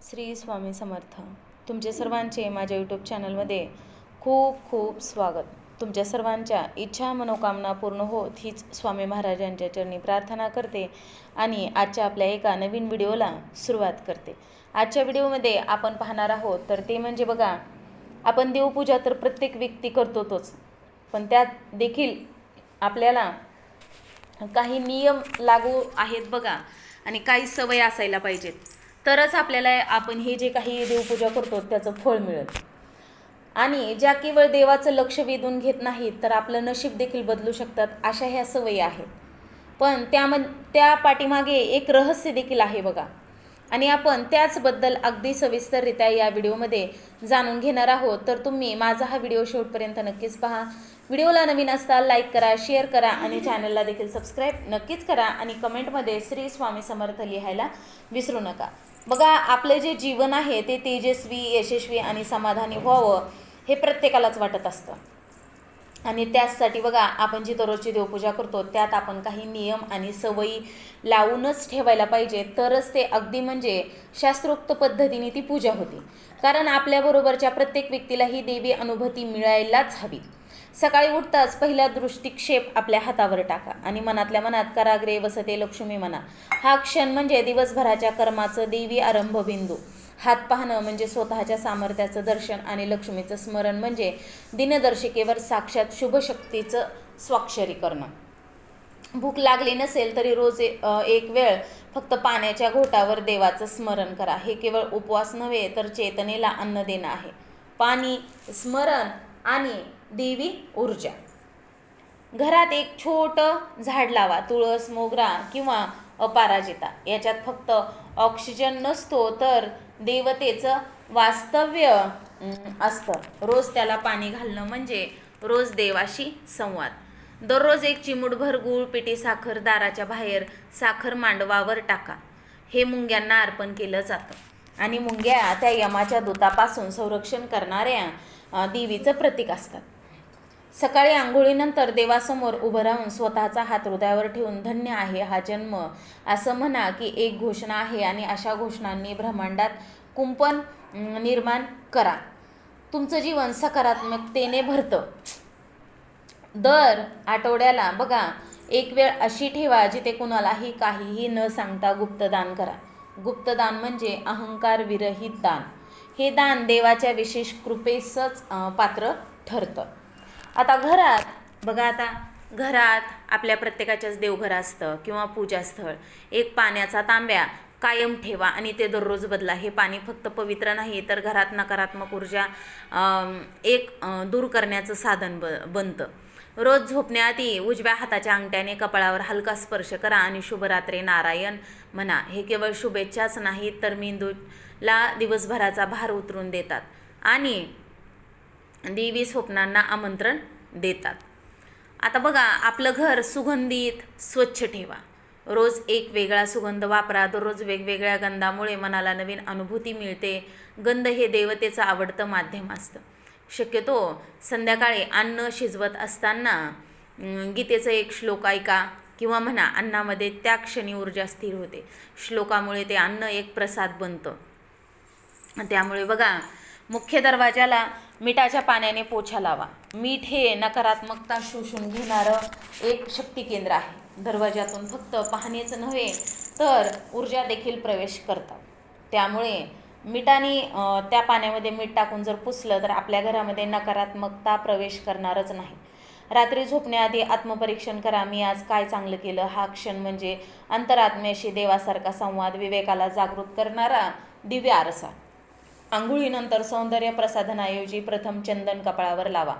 श्री स्वामी समर्थ. तुमचे सर्वांचे माझ्या यूट्यूब चॅनलमध्ये खूप खूप स्वागत. तुमच्या सर्वांच्या इच्छा मनोकामना पूर्ण होत हीच स्वामी महाराजांच्या चरणी प्रार्थना करते आणि आजच्या आपल्या एका नवीन व्हिडिओला सुरुवात करते. आजच्या व्हिडिओमध्ये आपण पाहणार आहोत तर ते म्हणजे बघा आपण देवपूजा तर प्रत्येक व्यक्ती करतोच पण त्यात देखील आपल्याला काही नियम लागू आहेत बघा आणि काही सवय असायला पाहिजेत. तरच आपल्याला आपण हे जे काही देवपूजा करतो त्याचं फळ मिळेल. आणि ज्या केवळ देवाचं लक्ष वेधून घेत नाहीत तर आपलं नशीब देखील बदलू शकतात अशा ह्या सवयी आहेत. पण त्याम त्या पाठीमागे एक रहस्य देखील आहे बघा. आणि आपण त्याचबद्दल अगदी सविस्तररित्या या व्हिडिओमध्ये जाणून घेणार आहोत. तर तुम्ही माझा हा व्हिडिओ शेवटपर्यंत नक्कीच पहा. व्हिडिओला नवीन असता लाईक करा शेअर करा आणि चॅनलला देखील सबस्क्राईब नक्कीच करा आणि कमेंटमध्ये श्री स्वामी समर्थ लिहायला विसरू नका. बघा आपलं जे जीवन आहे ते तेजस्वी यशस्वी आणि समाधानी व्हावं हे प्रत्येकालाच वाटत असतं. आणि त्याचसाठी बघा आपण जी दररोजची देवपूजा करतो त्यात आपण काही नियम आणि सवयी लावूनच ठेवायला पाहिजे. तरच ते अगदी म्हणजे शास्त्रोक्त पद्धतीने ती पूजा होती. कारण आपल्याबरोबरच्या प्रत्येक व्यक्तीला ही देवी अनुभूती मिळायलाच हवी. सकाळी उठताच पहिला दृष्टिक्षेप आपल्या हातावर टाका आणि मनातल्या मनात कराग्रे वसते लक्ष्मी म्हणा हा क्षण म्हणजे दिवसभराच्या कर्माचं देवी आरंभबिंदू. हात पाहणं म्हणजे स्वतःच्या सामर्थ्याचं दर्शन आणि लक्ष्मीचं स्मरण म्हणजे दिनदर्शिकेवर साक्षात शुभशक्तीचं स्वाक्षरी करणं. भूक लागली नसेल तरी रोज एक वेळ फक्त पाण्याच्या घोटावर देवाचं स्मरण करा. हे केवळ उपवास नव्हे तर चेतनेला अन्न देणं आहे. पाणी स्मरण आणि देवी ऊर्जा. घरात एक छोटं झाड लावा तुळस मोगरा किंवा अपराजिता. याच्यात फक्त ऑक्सिजन नसतो तर देवतेचं वास्तव्य असतं. रोज त्याला पाणी घालणं म्हणजे रोज देवाशी संवाद. दररोज एक चिमूटभर गूळ पिठी साखर दाराच्या बाहेर साखर मांडवावर टाका. हे मुंग्यांना अर्पण केलं जातं. आणि मुंग्या त्या यमाच्या दुतापासून संरक्षण करणाऱ्या देवीचं प्रतीक असतात. सकाळी आंघोळीनंतर देवासमोर उभं राहून स्वतःचा हात हृदयावर ठेवून धन्य आहे हा जन्म असं म्हणा की एक घोषणा आहे आणि अशा घोषणांनी ब्रह्मांडात कुंपण निर्माण करा. तुमचं जीवन सकारात्मकतेने भरतं. दर आठवड्याला बघा एक वेळ अशी ठेवा जिथे कुणालाही काहीही न सांगता गुप्तदान करा. गुप्तदान म्हणजे अहंकार विरहित दान. हे दान देवाच्या विशेष कृपेसच पात्र ठरतं. आता घरात बघा आता घरात आपल्या प्रत्येकाच्याच देवघर असतं किंवा पूजास्थळ. एक पाण्याचा तांब्या कायम ठेवा आणि ते दररोज बदला. हे पाणी फक्त पवित्र नाही तर घरात नकारात्मक ऊर्जा एक दूर करण्याचं साधन ब बनतं. रोज झोपण्याआधी उजव्या हाताच्या अंगठ्याने कपाळावर हलका स्पर्श करा आणि शुभरात्री नारायण म्हणा. हे केवळ शुभेच्छाच नाहीत तर मेंदूला दिवसभराचा भार उतरून देतात. आणि देवी स्वप्नांना आमंत्रण देतात. आता बघा आपलं घर सुगंधित स्वच्छ ठेवा. रोज एक वेगळा सुगंध वापरा दररोज वेगवेगळ्या गंधामुळे मनाला नवीन अनुभूती मिळते. गंध हे देवतेचं आवडतं माध्यम असतं. शक्यतो संध्याकाळी अन्न शिजवत असताना गीतेचं एक श्लोक ऐका किंवा म्हणा अन्नामध्ये त्या क्षणी ऊर्जा स्थिर होते. श्लोकामुळे ते अन्न एक प्रसाद बनतं. त्यामुळे बघा मुख्य दरवाजाला मिठाच्या पाण्याने पोछा लावा. मीठ हे नकारात्मकता शोषून घेणारं एक शक्ती केंद्र आहे. दरवाजातून फक्त पाहणेच नव्हे तर ऊर्जा देखील प्रवेश करतात. त्यामुळे मिठाने त्या पाण्यामध्ये मीठ टाकून जर पुसलं तर आपल्या घरामध्ये नकारात्मकता प्रवेश करणारच नाही. रात्री झोपण्याआधी आत्मपरीक्षण करा. मी आज काय चांगलं केलं? हा क्षण म्हणजे अंतरात्म्याशी देवासारखा संवाद विवेकाला जागृत करणारा दिव्य आरसा. आंघोळीनंतर सौंदर्य प्रसाधनाऐवजी प्रथम चंदन कपाळावर लावा.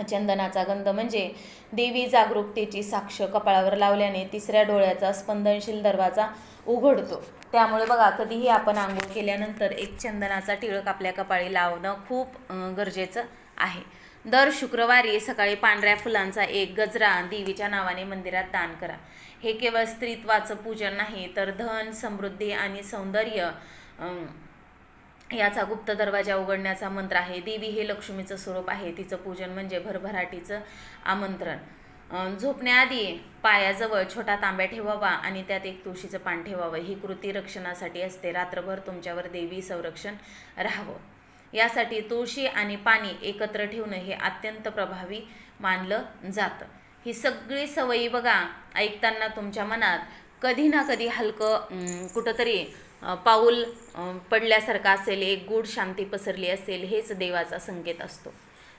चंदनाचा गंध म्हणजे देवी जागरूकतेची साक्ष कपाळावर लावल्याने तिसऱ्या डोळ्याचा स्पंदनशील दरवाजा उघडतो. त्यामुळे बघा कधीही आपण आंघोळ केल्यानंतर एक चंदनाचा टिळक आपल्या कपाळी लावणं खूप गरजेचं आहे. दर शुक्रवारी सकाळी पांढऱ्या फुलांचा एक गजरा देवीच्या नावाने मंदिरात दान करा. हे केवळ स्त्रीत्वाचं पूजन नाही तर धन समृद्धी आणि सौंदर्य याचा गुप्त दरवाजा उघडण्याचा मंत्र आहे. देवी हे लक्ष्मीचं स्वरूप आहे. तिचं पूजन म्हणजे भरभराटीचं आमंत्रण. झोपण्याआधी पायाजवळ छोटा तांब्या ठेवावा आणि त्यात एक तुळशीचं पान ठेवावं. ही कृती रक्षणासाठी असते. रात्रभर तुमच्यावर देवी संरक्षण राहावं. यासाठी तुळशी आणि पाणी एकत्र ठेवणं हे अत्यंत प्रभावी मानलं जातं. ही सगळी सवयी बघा ऐकताना तुमच्या मनात कधी ना कधी हलकं कुठंतरी पाऊल पडल्यासारखा असेल एक गूढ शांती पसरली असेल हेच देवाचा संकेत असतो.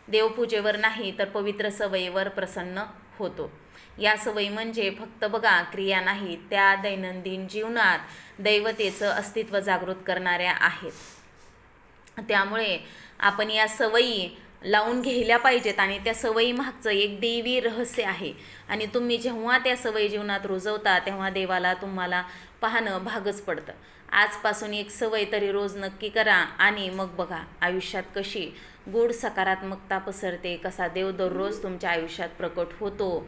देवपूजेवर नाही तर पवित्र सवयीवर प्रसन्न होतो. या सवयी म्हणजे फक्त बघा क्रिया नाही त्या दैनंदिन जीवनात दैवतेचं अस्तित्व जागृत करणाऱ्या आहेत. त्यामुळे आपण या सवयी लावून घ्यायला पाहिजेत आणि त्या सवयी मागचं एक देवी रहस्य आहे. आणि तुम्ही जेव्हा त्या सवयी जीवनात रुजवता तेव्हा देवाला तुम्हाला पाहणं भागच पडतं. आजपासून एक सवय तरी रोज नक्की करा आणि मग बघा आयुष्यात कशी गूढ सकारात्मकता पसरते कसा देव दररोज तुमच्या आयुष्यात प्रकट होतो.